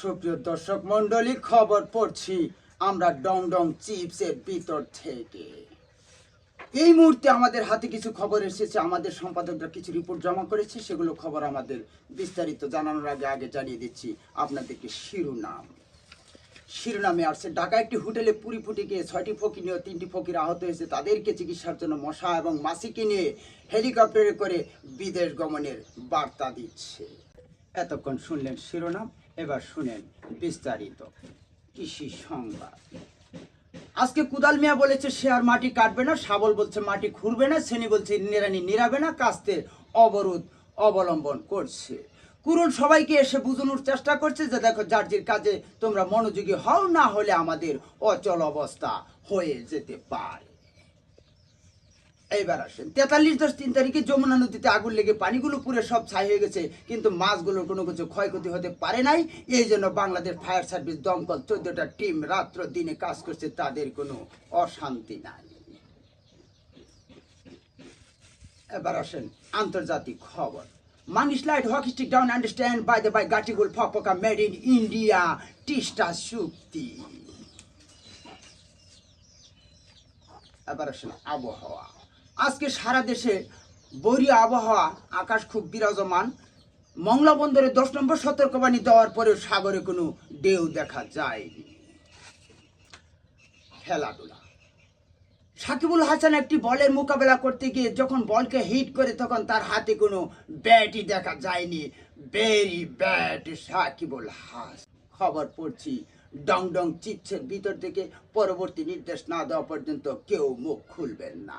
সুপ্রিয় দর্শক মন্ডলী খবর পড়ছি আমরা ডং ডং চিপসের ভিতর থেকে। এই মুহূর্তে আমাদের হাতে কিছু খবর এসেছে। আমাদের সম্পাদকরা কিছু রিপোর্ট জমা করেছে। সেগুলো খবর আমাদের বিস্তারিত জানানোর আগে আগে জানিয়ে দিচ্ছি আপনাদেরকে শিরোনাম। শিরোনামে আসছে, ঢাকা একটি হোটেলে পুরি ফুটে গিয়ে ছয়টি ফকির নিয়ে তিনটি ফকির আহত হয়েছে। তাদেরকে চিকিৎসার জন্য মশা এবং মাসিকে নিয়ে হেলিকপ্টারে করে বিদেশ গমনের বার্তা দিচ্ছে। এতক্ষণ শুনলেন শিরোনাম। এবার শুনেন বিস্তারিত কৃষি সংবাদ। আজকে কুদাল মিয়া বলেছে, সে আর মাটি কাটবে না, শাবল বলছে মাটি খুঁড়বে না সেনি বলছে নিরানি নিরাবে না কাস্তে অবরোধ অবলম্বন করছে। কুরুল সবাইকে এসে বুঝানোর চেষ্টা করছে যে, দেখো জার্জির কাজে তোমরা মনোযোগী হও, না হলে আমাদের অচল অবস্থা হয়ে যেতে পারে। এইবার আসেন। তেতাল্লিশ দশ তিন তারিখে যমুনা নদীতে আগুন লেগে পানিগুলো পুরো সব ছাই হয়ে গেছে, কিন্তু মাছগুলোর কোনো কিছু ক্ষয়ক্ষতি হতে পারে নাই। এই জন্য বাংলাদেশ ফায়ার সার্ভিস দমকল চোদ্দটা টিম রাত্র দিনে কাজ করছে, তাদের কোনো অশান্তি নাই। এবার আসেন আন্তর্জাতিক খবর। মানিস light, hockey stick, down understand, by the by, গাটিগুল ফপকা মেড ইন ইন্ডিয়া, টিস্টা চুক্তি এবার আসেন আবহাওয়া। আজকে সারা দেশে বৈরী আবহাওয়া আকাশ খুব বিরাজমান। মংলা বন্দরে দশ নম্বর সতর্কবাণী দেওয়ার পরেও সাগরে কোনো ঢেউ দেখা যায়নি। খেলাধুলা। সাকিবুল হাসান একটি বলের মোকাবেলা করতে গিয়ে যখন বলকে হিট করে তখন তার হাতে কোনো ব্যাটই দেখা যায়নি। ভেরি ব্যাট সাকিবুল হাস খবর পড়ছি ডং ডং চিপসের ভিতর থেকে পরবর্তী নির্দেশ না দেওয়া পর্যন্ত কেউ মুখ খুলবেন না।